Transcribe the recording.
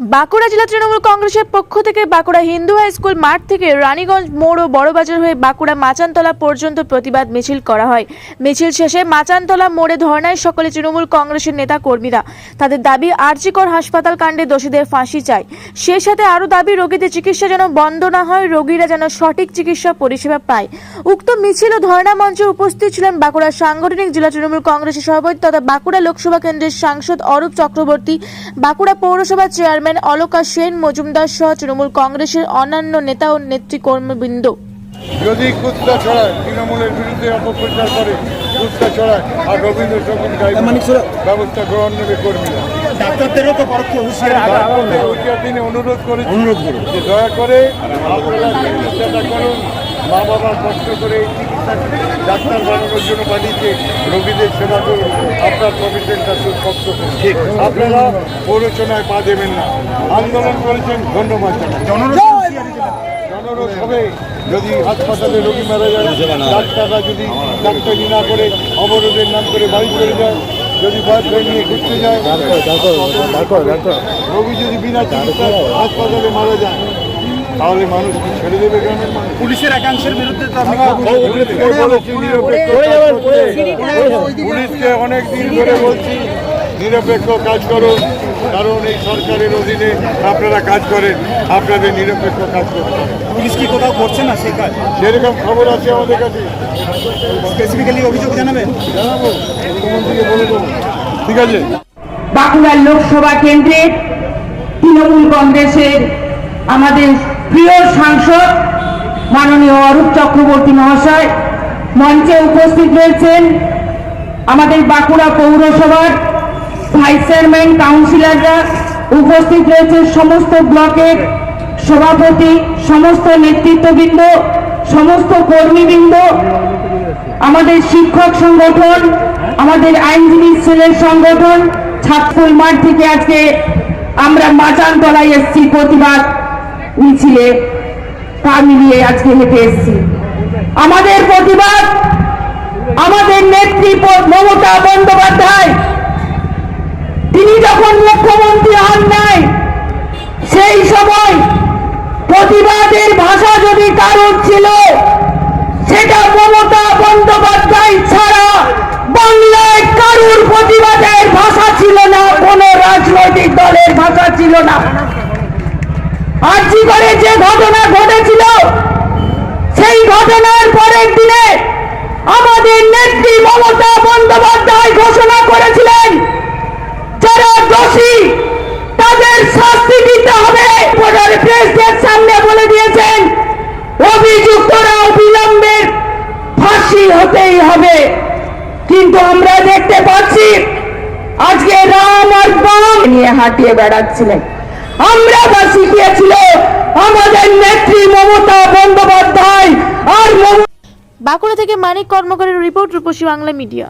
বাঁকুড়া জেলা তৃণমূল কংগ্রেসের পক্ষ থেকে বাঁকুড়া হিন্দু হাই স্কুল মাঠ থেকে রানীগঞ্জ মোড় ও বড়বাজার হয়ে বাঁকুড়া মাচানতলা পর্যন্ত প্রতিবাদ মিছিল করা হয়। মিছিল শেষে মাচানতলা মোড়ে ধর্নায় সকলে তৃণমূল কংগ্রেসের নেতা কর্মীরা তাদের দাবি, আরজিকর হাসপাতাল কাণ্ডে দোষীদের ফাঁসি চায় সে সাথে আরও দাবি, রোগীদের চিকিৎসা যেন বন্ধ না হয়, রোগীরা যেন সঠিক চিকিৎসা পরিষেবা পায়। উক্ত মিছিল ও ধর্ণা মঞ্চে উপস্থিত ছিলেন বাঁকুড়া সাংগঠনিক জেলা তৃণমূল কংগ্রেসের সভাপতি তথা বাঁকুড়া লোকসভা কেন্দ্রের সাংসদ অরূপ চক্রবর্তী। বাঁকুড়া পৌরসভা চেয়ারম্যান অলকা সেন মজুমদার সহ তৃণমূল কংগ্রেসের অন্যান্য নেতা ও নেতৃকর্মবৃন্দ। যদি কুত্তা ছড়ায় তৃণমূলের বিরুদ্ধে অপপ্রচার করে কুত্তা ছড়ায় আর রবীন্দ্র সুরা- ব্যবস্থা গ্রহণ নেবে কর্মীরা। ডাক্তারদেরও তো পরোক্ষ হুঁশিয়ারি দিনে অনুরোধ করে অনুরোধ করুন। যে দয়া করে আপনারা করুন। মা বাবা কষ্ট করে এই চিকিৎসা ডাক্তার বানানোর জন্য পাঠিয়েছে রোগীদের সেবা করুন আপনার প্রফেশনটা সুস্পষ্ট করুন ঠিক। আপনারা প্ররোচনায় পা দেবেন না আন্দোলন করেছেন ধন্যবাদ। জনরোষ হবে যদি হাসপাতালে রোগী মারা যায় ডাক্তাররা যদি ডাক্তারি না করে অবরোধের নাম করে বাড়ি চলে যায় যদি বয়ফ্রেন্ড নিয়ে ঘুরতে যায় রোগী যদি বিনা চিকিৎসায় হাসপাতালে মারা যায় তাহলে মানুষ কি ছেড়ে দেবে গ্রামের মানুষ পুলিশের একাংশের বিরুদ্ধে পুলিশকে নিরপেক্ষ কাজ পুলিশকে অনেক দিন ধরে বলছি নিরপেক্ষ কাজ করুন। কারণ এই সরকারের অধীনে আপনারা কাজ করেন আপনাদের নিরপেক্ষ কাজ করতে হবে। পুলিশ কি কোথাও করছে না সেই কাজ? সেরকম খবর আছে আমাদের কাছে। স্পেসিফিক্যালি অভিযোগ জানাবেন? জানাব। মুখ্যমন্ত্রীকে বলে দেবো। ঠিক আছে? বাঁকুড়ার লোকসভা কেন্দ্রের তৃণমূল কংগ্রেসের আমাদের প্রিয় সাংসদ মাননীয় অরূপ চক্রবর্তী মহাশয়, মঞ্চে উপস্থিত রয়েছেন আমাদের বাঁকুড়া পৌরসভার ভাইস চেয়ারম্যান, কাউন্সিলররা। উপস্থিত রয়েছে সমস্ত ব্লকের সভাপতি, সমস্ত নেতৃত্ববৃন্দ, সমস্ত কর্মীবৃন্দ, আমাদের শিক্ষক সংগঠন, আমাদের আইনজীবী সেলের সংগঠন, ছাত্রুল মাঠ থেকে আজকে আমরা মাচান তলায় এসেছি প্রতিবাদ মিছিলে পা মিলিয়ে আজকে হেঁটে এসেছি। আমাদের প্রতিবাদ, আমাদের নেত্রী মমতা বন্দ্যোপাধ্যায়, তিনি যখন মুখ্যমন্ত্রী হন নাই, সেই সময় প্রতিবাদের ভাষা যদি কারোর ছিল, সেটা মমতা বন্দ্যোপাধ্যায় ছাড়া বাংলায় কারুর প্রতিবাদের ভাষা ছিল না, কোন রাজনৈতিক দলের ভাষা ছিল না। করে যে ঘটনা ঘটেছিল, সেই ঘটনার পরের দিনে আমাদের নেত্রী মমতা বন্দ্যোপাধ্যায় ঘোষণা করেছিলেন, যারা দোষী তাদের শাস্তি দিতে হবে। প্রেসদের সামনে বলে দিয়েছেন, অভিযুক্তরা অবিলম্বে ফাঁসি হতেই হবে। কিন্তু আমরা দেখতে পাচ্ছি, আজকে রাম আর নিয়ে হাঁটিয়ে বেড়াচ্ছিলেন। আমরা যা শিখিয়েছিল আমাদের নেত্রী মমতা বন্দ্যোপাধ্যায় আর বাঁকুড়া থেকে মানিক কর্মকারের রিপোর্ট রূপসী বাংলা মিডিয়া।